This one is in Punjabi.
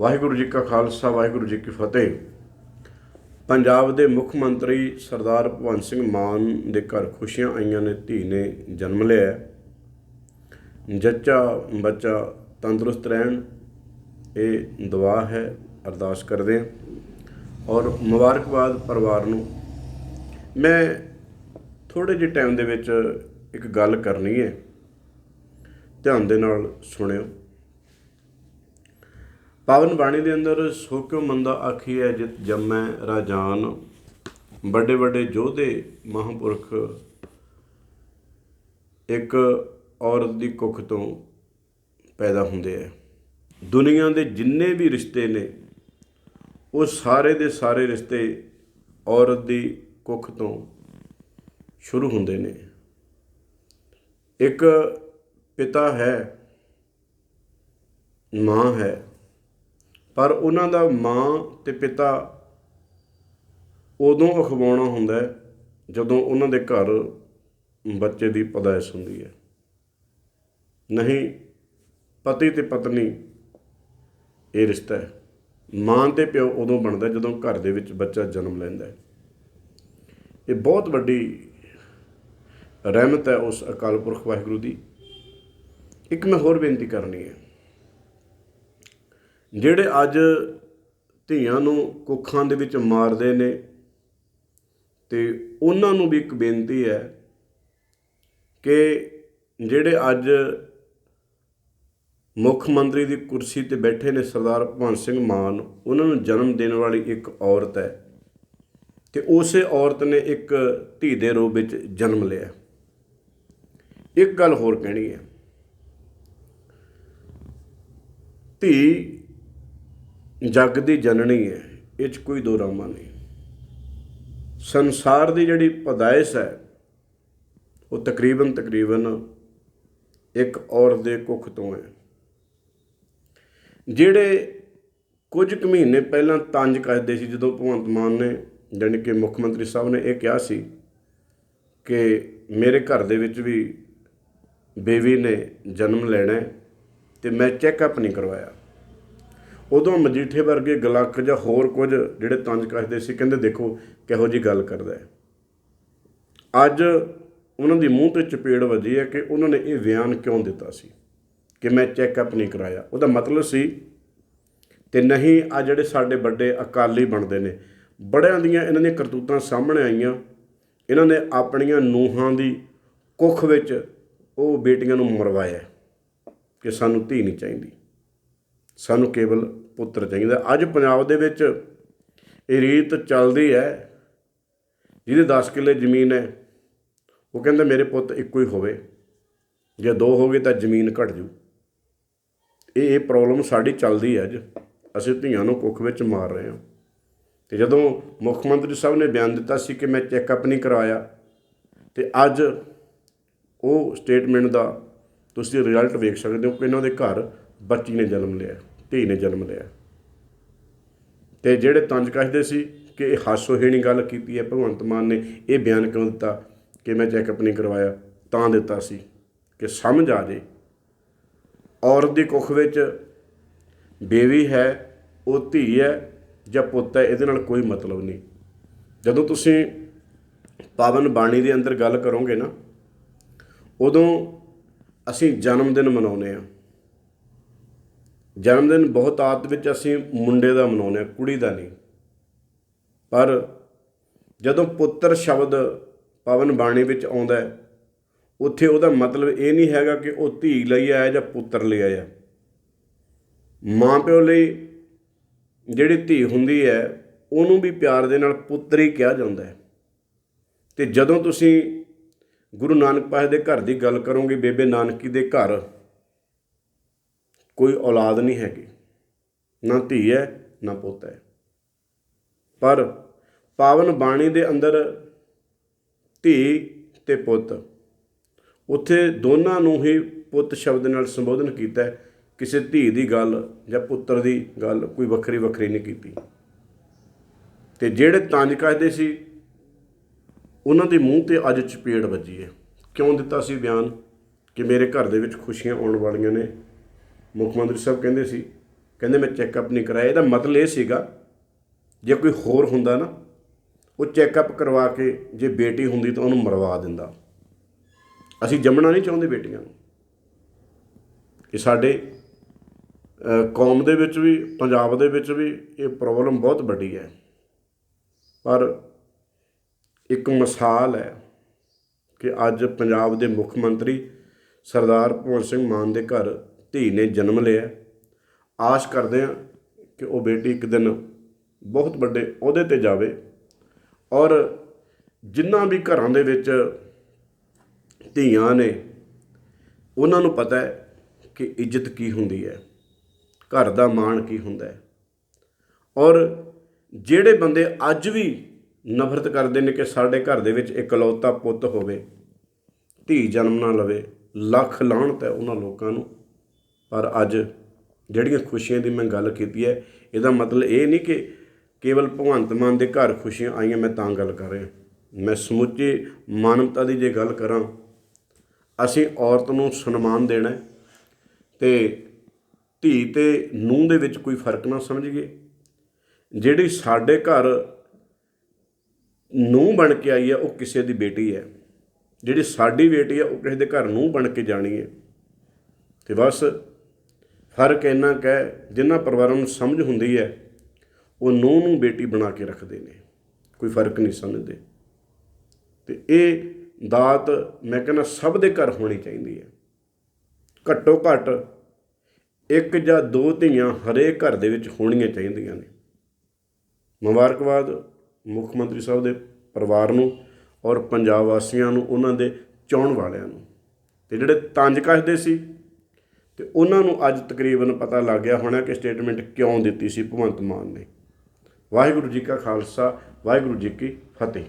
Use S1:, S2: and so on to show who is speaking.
S1: ਵਾਹਿਗੁਰੂ ਜੀ ਕਾ ਖਾਲਸਾ, ਵਾਹਿਗੁਰੂ ਜੀ ਕੀ ਫਤਿਹ। ਪੰਜਾਬ ਦੇ ਮੁੱਖ ਮੰਤਰੀ ਸਰਦਾਰ ਭਗਵੰਤ ਸਿੰਘ ਮਾਨ ਦੇ ਘਰ ਖੁਸ਼ੀਆਂ ਆਈਆਂ ਨੇ, ਧੀ ਨੇ ਜਨਮ ਲਿਆ। ਜੱਚਾ ਬੱਚਾ ਤੰਦਰੁਸਤ ਰਹਿਣ, ਇਹ ਦੁਆ ਹੈ, ਅਰਦਾਸ ਕਰਦੇ ਹਾਂ। ਔਰ ਮੁਬਾਰਕਬਾਦ ਪਰਿਵਾਰ ਨੂੰ। ਮੈਂ ਥੋੜੇ ਜਿਹੇ ਟਾਈਮ ਦੇ ਵਿੱਚ ਇੱਕ ਗੱਲ ਕਰਨੀ ਹੈ। ਧਿਆਨ ਦੇ ਨਾਲ ਸੁਣਿਓ। ਪਾਵਨ ਬਾਣੀ ਦੇ ਅੰਦਰ ਸੋ ਕਿਉ ਮੰਦਾ ਆਖੀ ਹੈ, ਜਿਤ ਜੰਮੈ ਰਾਜਾਨ। ਵੱਡੇ ਵੱਡੇ ਯੋਧੇ ਮਹਾਂਪੁਰਖ ਇੱਕ ਔਰਤ ਦੀ ਕੁੱਖ ਤੋਂ ਪੈਦਾ ਹੁੰਦੇ ਆ। ਦੁਨੀਆ ਦੇ ਜਿੰਨੇ ਵੀ ਰਿਸ਼ਤੇ ਨੇ, ਉਹ ਸਾਰੇ ਦੇ ਸਾਰੇ ਰਿਸ਼ਤੇ ਔਰਤ ਦੀ ਕੁੱਖ ਤੋਂ ਸ਼ੁਰੂ ਹੁੰਦੇ ਨੇ। ਇੱਕ ਪਿਤਾ ਹੈ, ਮਾਂ ਹੈ ਪਰ ਉਹਨਾਂ ਦਾ ਮਾਂ ਤੇ ਪਿਤਾ ਉਦੋਂ ਅਖਵਾਉਣਾ ਹੁੰਦਾ ਹੈ ਜਦੋਂ ਉਹਨਾਂ ਦੇ ਘਰ ਬੱਚੇ ਦੀ ਪਦਾਇਸ਼ ਹੁੰਦੀ ਹੈ। ਨਹੀਂ, ਪਤੀ ਤੇ ਪਤਨੀ ਇਹ ਰਿਸ਼ਤਾ ਹੈ। ਮਾਂ ਤੇ ਪਿਓ ਉਦੋਂ ਬਣਦਾ ਜਦੋਂ ਘਰ ਦੇ ਵਿੱਚ ਬੱਚਾ ਜਨਮ ਲੈਂਦਾ ਹੈ। ਇਹ ਬਹੁਤ ਵੱਡੀ ਰਹਿਮਤ ਹੈ ਉਸ ਅਕਾਲ ਪੁਰਖ ਵਾਹਿਗੁਰੂ ਦੀ। ਇੱਕ ਮੈਂ ਹੋਰ ਬੇਨਤੀ ਕਰਨੀ ਹੈ। ਜਿਹੜੇ ਅੱਜ ਧੀਆਂ ਨੂੰ ਕੁੱਖਾਂ ਦੇ ਵਿੱਚ ਮਾਰਦੇ ਨੇ ਤੇ ਉਹਨਾਂ ਨੂੰ ਵੀ ਇੱਕ ਬੇਨਤੀ ਹੈ ਕਿ ਜਿਹੜੇ ਅੱਜ ਮੁੱਖ ਮੰਤਰੀ ਦੀ ਕੁਰਸੀ ਤੇ ਬੈਠੇ ਨੇ ਸਰਦਾਰ ਭਗਵੰਤ ਸਿੰਘ ਮਾਨ, ਉਹਨਾਂ ਨੂੰ ਜਨਮ ਦੇਣ ਵਾਲੀ ਇੱਕ ਔਰਤ ਹੈ ਤੇ ਉਸੇ ਔਰਤ ਨੇ ਇੱਕ ਧੀ ਦੇ ਰੂਪ ਵਿੱਚ ਜਨਮ ਲਿਆ। ਇੱਕ ਗੱਲ ਹੋਰ ਕਹਿਣੀ ਹੈ। ਧੀ ਜੱਗ ਦੀ ਜਨਨੀ ਹੈ, ਇਹ 'ਚ ਕੋਈ ਦੋ ਰਾਮਾ ਨਹੀਂ। ਸੰਸਾਰ ਦੀ ਜਿਹੜੀ ਪਦਾਇਸ਼ ਹੈ, ਉਹ ਤਕਰੀਬਨ ਤਕਰੀਬਨ ਇੱਕ ਔਰਤ ਦੇ ਕੁੱਖ ਤੋਂ ਹੈ। ਜਿਹੜੇ ਕੁਝ ਕੁ ਮਹੀਨੇ ਪਹਿਲਾਂ ਤੰਜ ਕੱਸਦੇ ਸੀ, ਜਦੋਂ ਭਗਵੰਤ ਮਾਨ ਨੇ, ਜਾਣੀ ਕਿ ਮੁੱਖ ਮੰਤਰੀ ਸਾਹਿਬ ਨੇ ਇਹ ਕਿਹਾ ਸੀ ਕਿ ਮੇਰੇ ਘਰ ਦੇ ਵਿੱਚ ਵੀ ਬੇਬੀ ਨੇ ਜਨਮ ਲੈਣਾ ਹੈ ਤੇ ਮੈਂ ਚੈੱਕਅਪ ਨਹੀਂ ਕਰਵਾਇਆ। ਉਦੋਂ ਮਜੀਠੇ ਵਰਗੇ ਗਲੱਕ ਜਾਂ ਹੋਰ ਕੁਝ ਜਿਹੜੇ ਤੰਜ ਕੱਸਦੇ ਸੀ, ਕਹਿੰਦੇ ਦੇਖੋ ਕਿਹੋ ਜੀ ਗੱਲ ਕਰਦਾ ਹੈ। ਅੱਜ ਉਹਨਾਂ ਦੀ ਮੂੰਹ ਤੇ ਚਪੇੜ ਵੱਜੀ ਹੈ ਕਿ ਉਹਨਾਂ ਨੇ ਇਹ ਬਿਆਨ ਕਿਉਂ ਦਿੱਤਾ ਸੀ ਕਿ ਮੈਂ ਚੈੱਕਅਪ ਨਹੀਂ ਕਰਾਇਆ। ਉਹਦਾ ਮਤਲਬ ਸੀ ਤੇ ਨਹੀਂ, ਆ ਜਿਹੜੇ ਸਾਡੇ ਵੱਡੇ ਅਕਾਲੀ ਬਣਦੇ ਨੇ, ਬੜਿਆਂ ਦੀਆਂ ਇਹਨਾਂ ਦੀਆਂ ਕਰਤੂਤਾਂ ਸਾਹਮਣੇ ਆਈਆਂ। ਇਹਨਾਂ ਨੇ ਆਪਣੀਆਂ ਨੂਹਾਂ ਦੀ ਕੁੱਖ ਵਿੱਚ ਉਹ ਬੇਟੀਆਂ ਨੂੰ ਮਰਵਾਇਆ ਕਿ ਸਾਨੂੰ ਧੀ ਨਹੀਂ ਚਾਹੀਦੀ। ਸਾਨੂੰ ਕੇਵਲ ਪੁੱਤਰ ਚਾਹੀਦਾ। ਅੱਜ ਪੰਜਾਬ ਦੇ ਵਿੱਚ ਇਹ ਰੀਤ ਚੱਲਦੀ ਹੈ, ਜਿਹਦੇ 10 ਕਿੱਲੇ ਜ਼ਮੀਨ ਹੈ, ਉਹ ਕਹਿੰਦਾ ਮੇਰੇ ਪੁੱਤ ਇੱਕੋ ਹੀ ਹੋਵੇ। ਜੇ ਦੋ ਹੋ ਤਾਂ ਜ਼ਮੀਨ ਘਟ ਜੂ। ਇਹ ਇਹ ਪ੍ਰੋਬਲਮ ਸਾਡੀ ਚੱਲਦੀ ਹੈ ਅੱਜ। ਅਸੀਂ ਧੀਆਂ ਨੂੰ ਕੁੱਖ ਵਿੱਚ ਮਾਰ ਰਹੇ ਹਾਂ। ਤੇ ਜਦੋਂ ਮੁੱਖ ਮੰਤਰੀ ਸਾਹਿਬ ਨੇ ਬਿਆਨ ਦਿੱਤਾ ਸੀ ਕਿ ਮੈਂ ਚੈੱਕਅਪ ਨਹੀਂ ਕਰਵਾਇਆ ਤੇ ਅੱਜ ਉਹ ਸਟੇਟਮੈਂਟ ਦਾ ਤੁਸੀਂ ਰਿਜ਼ਲਟ ਵੇਖ ਸਕਦੇ ਹੋ ਕਿ ਇਹਨਾਂ ਦੇ ਘਰ ਬੱਚੀ ਨੇ ਜਨਮ ਲਿਆ, ਧੀ ਨੇ ਜਨਮ ਲਿਆ। ਤੇ ਜਿਹੜੇ ਤੰਜ ਕੱਸਦੇ ਸੀ ਕਿ ਇਹ ਹਾਸੋਹੀਣੀ ਗੱਲ ਕੀਤੀ ਹੈ, ਭਗਵੰਤ ਮਾਨ ਨੇ ਇਹ ਬਿਆਨ ਕਿਉਂ ਦਿੱਤਾ ਕਿ ਮੈਂ ਚੈੱਕਅਪ ਨਹੀਂ ਕਰਵਾਇਆ, ਤਾਂ ਦਿੱਤਾ ਸੀ ਕਿ ਸਮਝ ਆ ਜੇ। ਔਰਤ ਦੀ ਕੁੱਖ ਵਿੱਚ ਬੇਬੀ ਹੈ, ਉਹ ਧੀ ਹੈ ਜਾਂ ਪੁੱਤ ਹੈ, ਇਹਦੇ ਨਾਲ ਕੋਈ ਮਤਲਬ ਨਹੀਂ। ਜਦੋਂ ਤੁਸੀਂ ਪਾਵਨ ਬਾਣੀ ਦੇ ਅੰਦਰ ਗੱਲ ਕਰੋਗੇ ਨਾ, ਉਦੋਂ ਅਸੀਂ ਜਨਮ ਦਿਨ ਮਨਾਉਂਦੇ ਆ ਜਨਮ ਦਿਨ ਬਹੁਤ ਆਦਤ ਵਿੱਚ ਅਸੀਂ ਮੁੰਡੇ ਦਾ ਮਨਾਉਂਦੇ ਹਾਂ, ਕੁੜੀ ਦਾ ਨਹੀਂ। ਪਰ ਜਦੋਂ ਪੁੱਤਰ ਸ਼ਬਦ ਪਵਨ ਬਾਣੀ ਵਿੱਚ ਆਉਂਦਾ ਹੈ, ਉੱਥੇ ਉਹਦਾ ਮਤਲਬ ਇਹ ਨਹੀਂ ਹੈਗਾ ਕਿ ਉਹ ਧੀ ਲਈ ਆਇਆ ਜਾਂ ਪੁੱਤਰ ਲਈ ਆਇਆ। ਮਾਂ ਪਿਓ ਲਈ ਜਿਹੜੀ ਧੀ ਹੁੰਦੀ ਹੈ, ਉਹਨੂੰ ਵੀ ਪਿਆਰ ਦੇ ਨਾਲ ਪੁੱਤਰ ਹੀ ਕਿਹਾ ਜਾਂਦਾ ਹੈ। ਤੇ ਜਦੋਂ ਤੁਸੀਂ ਗੁਰੂ ਨਾਨਕ ਪਾਤਸ਼ਾਹ ਦੇ ਘਰ ਦੀ ਗੱਲ ਕਰੋਗੇ, ਬੇਬੇ ਨਾਨਕੀ ਦੇ ਘਰ ਕੋਈ ਔਲਾਦ ਨਹੀਂ ਹੈਗੀ। ਨਾ ਧੀ ਹੈ, ਨਾ ਪੁੱਤ ਹੈ। ਪਰ ਪਾਵਨ ਬਾਣੀ ਦੇ ਅੰਦਰ ਧੀ ਤੇ ਪੁੱਤ, ਉੱਥੇ ਦੋਨਾਂ ਨੂੰ ਹੀ ਪੁੱਤ ਸ਼ਬਦ ਨਾਲ ਸੰਬੋਧਨ ਕੀਤਾ ਕਿਸੇ ਧੀ ਦੀ ਗੱਲ ਜਾਂ ਪੁੱਤਰ ਦੀ ਗੱਲ ਕੋਈ ਵੱਖਰੀ ਵੱਖਰੀ ਨਹੀਂ ਕੀਤੀ। ਤੇ ਜਿਹੜੇ ਤੰਜ ਕੱਸਦੇ ਸੀ, ਉਹਨਾਂ ਦੇ ਮੂੰਹ ਤੇ ਅੱਜ ਚਪੇੜ ਵੱਜੀ ਹੈ। ਕਿਉਂ ਦਿੱਤਾ ਸੀ ਬਿਆਨ? ਕਿ ਮੇਰੇ ਘਰ ਦੇ ਵਿੱਚ ਖੁਸ਼ੀਆਂ ਆਉਣ ਵਾਲੀਆਂ ਨੇ। ਮੁੱਖ ਮੰਤਰੀ ਸਾਹਿਬ ਕਹਿੰਦੇ ਸੀ, ਕਹਿੰਦੇ ਮੈਂ ਚੈੱਕਅਪ ਨਹੀਂ ਕਰਾਇਆ, ਇਹਦਾ ਮਤਲਬ ਇਹ ਸੀਗਾ, ਜੇ ਕੋਈ ਹੋਰ ਹੁੰਦਾ ਨਾ, ਉਹ ਚੈੱਕਅਪ ਕਰਵਾ ਕੇ ਜੇ ਬੇਟੀ ਹੁੰਦੀ ਤਾਂ ਉਹਨੂੰ ਮਰਵਾ ਦਿੰਦਾ। ਅਸੀਂ ਜੰਮਣਾ ਨਹੀਂ ਚਾਹੁੰਦੇ ਬੇਟੀਆਂ ਨੂੰ। ਕਿ ਸਾਡੇ ਕੌਮ ਦੇ ਵਿੱਚ ਵੀ, ਪੰਜਾਬ ਦੇ ਵਿੱਚ ਵੀ ਇਹ ਪ੍ਰੋਬਲਮ ਬਹੁਤ ਵੱਡੀ ਹੈ। ਪਰ ਇੱਕ ਮਿਸਾਲ ਹੈ ਕਿ ਅੱਜ ਪੰਜਾਬ ਦੇ ਮੁੱਖ ਮੰਤਰੀ ਸਰਦਾਰ ਭਗਵੰਤ ਸਿੰਘ ਮਾਨ ਦੇ ਘਰ ਧੀ ਨੇ ਜਨਮ ਲਿਆ। ਆਸ ਕਰਦੇ ਹਾਂ ਕਿ ਉਹ ਬੇਟੀ ਇੱਕ ਦਿਨ ਬਹੁਤ ਵੱਡੇ ਅਹੁਦੇ ਤੇ ਜਾਵੇ ਔਰ ਜਿਨ੍ਹਾਂ ਵੀ ਘਰਾਂ ਦੇ ਵਿੱਚ ਧੀਆਂ ਨੇ, ਉਹਨਾਂ ਨੂੰ ਪਤਾ ਹੈ ਕਿ ਇੱਜ਼ਤ ਕੀ ਹੁੰਦੀ ਹੈ, ਘਰ ਦਾ ਮਾਣ ਕੀ ਹੁੰਦਾ ਹੈ। ਔਰ ਜਿਹੜੇ ਬੰਦੇ ਅੱਜ ਵੀ ਨਫ਼ਰਤ ਕਰਦੇ ਨੇ ਕਿ ਸਾਡੇ ਘਰ ਦੇ ਵਿੱਚ ਇਕਲੌਤਾ ਪੁੱਤ ਹੋਵੇ, ਧੀ ਜਨਮ ਨਾ ਲਵੇ, ਲੱਖ ਲਾਹਣਤ ਹੈ ਉਹਨਾਂ ਲੋਕਾਂ ਨੂੰ। ਪਰ ਅੱਜ ਜਿਹੜੀਆਂ ਖੁਸ਼ੀਆਂ ਦੀ ਮੈਂ ਗੱਲ ਕੀਤੀ ਹੈ, ਇਹਦਾ ਮਤਲਬ ਇਹ ਨਹੀਂ ਕਿ ਕੇਵਲ ਭਗਵੰਤ ਮਾਨ ਦੇ ਘਰ ਖੁਸ਼ੀਆਂ ਆਈਆਂ, ਮੈਂ ਤਾਂ ਗੱਲ ਕਰ ਰਿਹਾ। ਮੈਂ ਸਮੁੱਚੇ ਮਾਨਵਤਾ ਦੀ ਜੇ ਗੱਲ ਕਰਾਂ, ਅਸੀਂ ਔਰਤ ਨੂੰ ਸਨਮਾਨ ਦੇਣਾ ਹੈ ਤੇ ਧੀ ਤੇ ਨੂੰਹ ਦੇ ਵਿੱਚ ਕੋਈ ਫ਼ਰਕ ਨਾ ਸਮਝੀਏ। ਜਿਹੜੀ ਸਾਡੇ ਘਰ ਨੂੰਹ ਬਣ ਕੇ ਆਈ ਹੈ, ਉਹ ਕਿਸੇ ਦੀ ਬੇਟੀ ਹੈ। ਜਿਹੜੀ ਸਾਡੀ ਬੇਟੀ ਹੈ, ਉਹ ਕਿਸੇ ਦੇ ਘਰ ਨੂੰਹ ਬਣ ਕੇ ਜਾਣੀ ਹੈ। ਤੇ ਬਸ ਫ਼ਰਕ ਇੰਨਾ ਕੁ ਹੈ ਜਿਨ੍ਹਾਂ ਪਰਿਵਾਰਾਂ ਨੂੰ ਸਮਝ ਹੁੰਦੀ ਹੈ, ਉਹ ਨੂੰਹ ਨੂੰ ਬੇਟੀ ਬਣਾ ਕੇ ਰੱਖਦੇ ਨੇ। ਕੋਈ ਫ਼ਰਕ ਨਹੀਂ ਸਮਝਦੇ। ਤੇ ਇਹ ਦਾਤ ਮੈਂ ਕਹਿੰਦਾ ਸਭ ਦੇ ਘਰ ਹੋਣੀ ਚਾਹੀਦੀ ਹੈ। ਘੱਟੋ ਘੱਟ ਇੱਕ ਜਾਂ ਦੋ ਧੀਆਂ ਹਰੇਕ ਘਰ ਦੇ ਵਿੱਚ ਹੋਣੀਆਂ ਚਾਹੀਦੀਆਂ ਨੇ। ਮੁਬਾਰਕਬਾਦ ਮੁੱਖ ਮੰਤਰੀ ਸਾਹਿਬ ਦੇ ਪਰਿਵਾਰ ਨੂੰ ਔਰ ਪੰਜਾਬ ਵਾਸੀਆਂ ਨੂੰ, ਉਹਨਾਂ ਦੇ ਚਾਹਣ ਵਾਲਿਆਂ ਨੂੰ। ਤੇ ਜਿਹੜੇ ਤੰਜ ਕੱਸਦੇ ਸੀ ਤੇ ਉਹਨਾਂ ਨੂੰ ਅੱਜ ਤਕਰੀਬਨ ਪਤਾ ਲੱਗ ਗਿਆ ਹੋਣਾ ਕਿ ਸਟੇਟਮੈਂਟ ਕਿਉਂ ਦਿੱਤੀ ਸੀ ਭਗਵੰਤ ਮਾਨ ਨੇ। ਵਾਹਿਗੁਰੂ ਜੀ ਕਾ ਖਾਲਸਾ, ਵਾਹਿਗੁਰੂ ਜੀ ਕੀ ਫਤਿਹ।